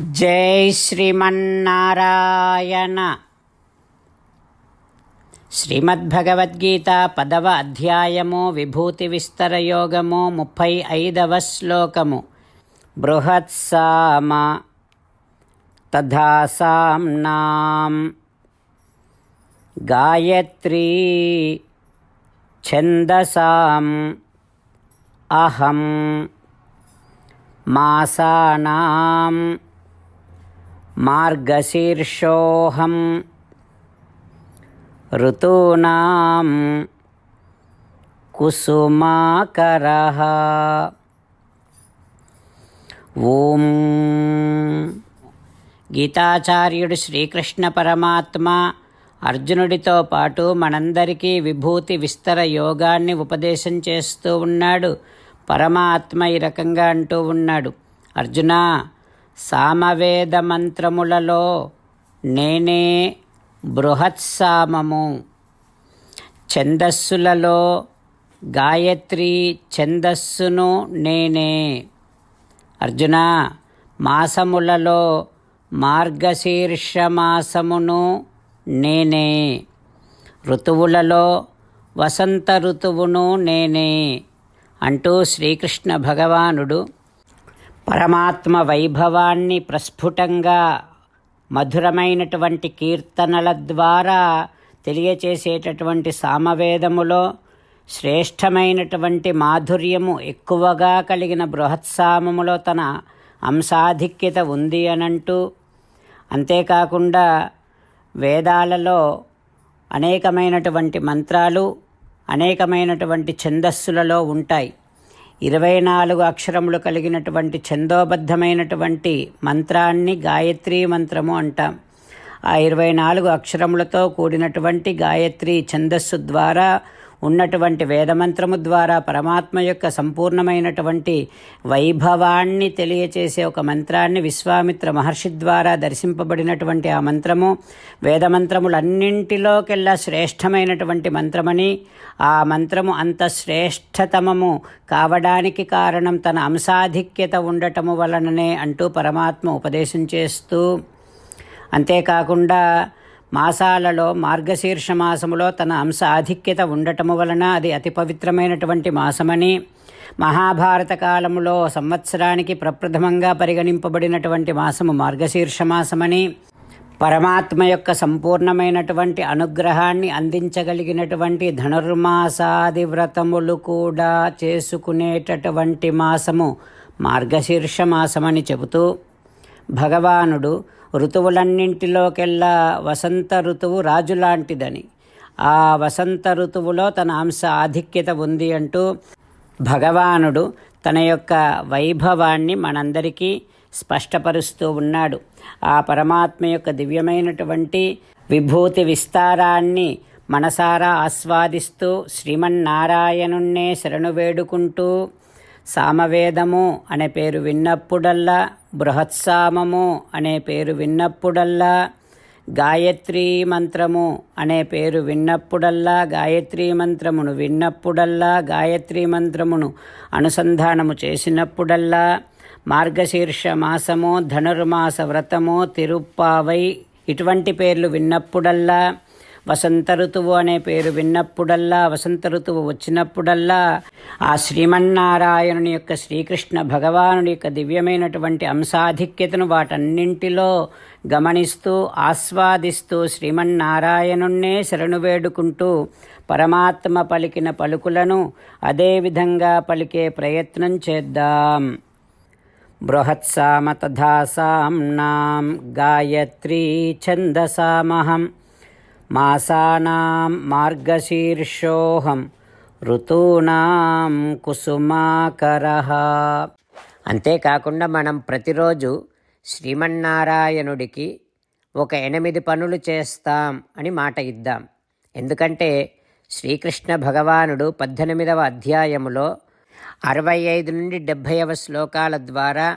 జై శ్రీమన్నారాయణ. శ్రీమద్భగవద్గీత పదవ అధ్యాయము విభూతి విస్తర యోగము ముప్పై ఐదవ శ్లోకము. బృహత్సామ తథాసాంనాం గాయత్రీ ఛందసాం అహం మాసానాం. మార్గశీర్షోహం ఋతూనాం కుసుమాకరः ఓం. గీతాచార్యుడు శ్రీకృష్ణ పరమాత్మ అర్జునుడితో పాటు మనందరికీ విభూతి విస్తర యోగాన్ని ఉపదేశం చేస్తూ ఉన్నాడు. పరమాత్మ ఈ రకంగా అంటూ ఉన్నాడు. అర్జునా సామవేద మంత్రములలో నేనే బృహత్సామము. ఛందస్సులలో గాయత్రి ఛందస్సును నేనే. అర్జున మాసములలో మార్గశీర్ష మాసమును నేనే. ఋతువులలో వసంత ఋతువును నేనే. అంటూ శ్రీకృష్ణ భగవానుడు పరమాత్మ వైభవాన్ని ప్రస్ఫుటంగా మధురమైనటువంటి కీర్తనల ద్వారా తెలియచేసేటటువంటి సామవేదములో శ్రేష్టమైనటువంటి మాధుర్యము ఎక్కువగా కలిగిన బృహత్సామములో తన అంశాధిక్యత ఉంది అనంటూ అంతేకాకుండా వేదాలలో అనేకమైనటువంటి మంత్రాలు అనేకమైనటువంటి ఛందస్సులలో ఉంటాయి. ఇరవై నాలుగు అక్షరములు కలిగినటువంటి ఛందోబద్ధమైనటువంటి మంత్రాన్ని గాయత్రీ మంత్రము అంటాం. ఆ ఇరవై నాలుగు అక్షరములతో కూడినటువంటి గాయత్రి ఛందస్సు ద్వారా ఉన్నటువంటి వేదమంత్రము ద్వారా పరమాత్మ యొక్క సంపూర్ణమైనటువంటి వైభవాన్ని తెలియచేసే ఒక మంత్రాన్ని విశ్వామిత్ర మహర్షి ద్వారా దర్శింపబడినటువంటి ఆ మంత్రము వేదమంత్రములన్నింటిలోకెల్లా శ్రేష్టమైనటువంటి మంత్రమని ఆ మంత్రము అంత శ్రేష్టతమము కావడానికి కారణం తన అంశాధిక్యత ఉండటము వలననే అంటూ పరమాత్మ ఉపదేశం చేస్తూ అంతేకాకుండా మాసాలలో మార్గశీర్ష మాసములో తన అంశ ఆధిక్యత ఉండటము వలన అది అతి పవిత్రమైనటువంటి మాసమని మహాభారత కాలములో సంవత్సరానికి ప్రప్రథమంగా పరిగణింపబడినటువంటి మాసము మార్గశీర్ష మాసమని పరమాత్మ యొక్క సంపూర్ణమైనటువంటి అనుగ్రహాన్ని అందించగలిగినటువంటి ధనుర్మాసాది వ్రతములు కూడా చేసుకునేటటువంటి మాసము మార్గశీర్ష మాసమని చెబుతూ భగవానుడు ఋతువులన్నింటిలోకెల్లా వసంత ఋతువు రాజులాంటిదని. ఆ వసంత ఋతువులో తన అంశ ఆధిక్యత ఉంది అంటూ భగవానుడు తన యొక్క వైభవాన్ని మనందరికీ స్పష్టపరుస్తూ ఉన్నాడు. ఆ పరమాత్మ యొక్క దివ్యమైనటువంటి విభూతి విస్తారాన్ని మనసారా ఆస్వాదిస్తూ శ్రీమన్నారాయణుణ్ణే శరణు వేడుకుంటూ సామవేదము అనే పేరు విన్నప్పుడల్లా బృహత్సామము అనే పేరు విన్నప్పుడల్లా గాయత్రీ మంత్రము అనే పేరు విన్నప్పుడల్లా గాయత్రీ మంత్రమును విన్నప్పుడల్లా గాయత్రీ మంత్రమును అనుసంధానము చేసినప్పుడల్లా మార్గశీర్ష మాసము ధనుర్మాస వ్రతము తిరుప్పావై ఇటువంటి పేర్లు విన్నప్పుడల్లా వసంత ఋతువు అనే పేరు విన్నప్పుడల్లా వసంత ఋతువు వచ్చినప్పుడల్లా ఆ శ్రీమన్నారాయణుని యొక్క శ్రీకృష్ణ భగవానుడి యొక్క దివ్యమైనటువంటి అంశాధిక్యతను వాటన్నింటిలో గమనిస్తూ ఆస్వాదిస్తూ శ్రీమన్నారాయణుణ్ణే శరణు వేడుకుంటూ పరమాత్మ పలికిన పలుకులను అదేవిధంగా పలికే ప్రయత్నం చేద్దాం. బృహత్సామ తథా సామ్నాం గాయత్రీ ఛందసామహం. మాసానాం మార్గశీర్షోహం ఋతూనాం కుసుమాకర. అంతేకాకుండా మనం ప్రతిరోజు శ్రీమన్నారాయణుడికి ఒక ఎనిమిది పనులు చేస్తాం అని మాట ఇద్దాం. ఎందుకంటే శ్రీకృష్ణ భగవానుడు పద్దెనిమిదవ అధ్యాయములో అరవై ఐదు నుండి డెబ్భైవ శ్లోకాల ద్వారా